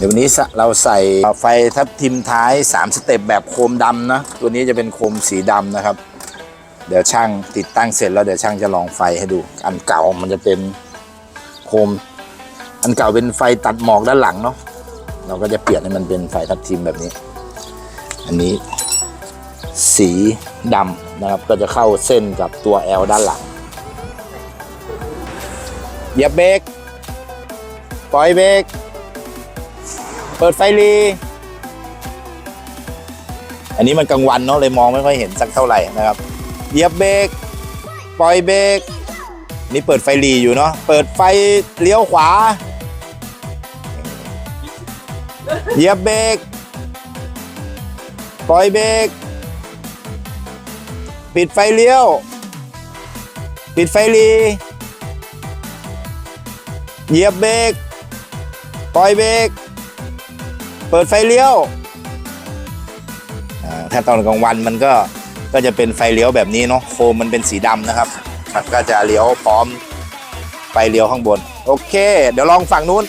เดี๋ยววันนี้เราใส่ไฟทับทิมท้าย 3 สเต็ปแบบโคมดำนะ ตัวนี้จะเป็นโคมสีดำนะครับ เดี๋ยวช่างติดตั้งเสร็จแล้วเดี๋ยวช่างจะลองไฟให้ดู อันเก่ามันจะเป็นโคม อันเก่าเป็นไฟตัดหมอกด้านหลังเนาะ เราก็จะเปลี่ยนให้มันเป็นไฟทับทิมแบบนี้ อันนี้สีดำนะครับ ก็จะเข้าเส้นกับตัว L ด้านหลังเหยียบเบรกปล่อยเบรก เปิดไฟรี อันนี้มันกลางวันเนาะเลยมองไม่ค่อยเห็นสักเท่าไหร่นะครับเหยียบเบรกปล่อยเบรกนี่เปิดไฟรีอยู่เนาะเปิดไฟเลี้ยวขวาเหยียบเบรกปล่อยเบรกปิดไฟเลี้ยว ปิดไฟรีเหยียบเบรกปล่อยเบรก เปิดไฟเลี้ยวถ้าตอนกลางวันมันก็ก็จะเป็นไฟเลี้ยวแบบนี้เนาะโคมมันเป็นสีดำนะครับมันก็จะเลี้ยวพร้อมไฟเลี้ยวข้างบน โอเค เดี๋ยวลองฝั่งนู้น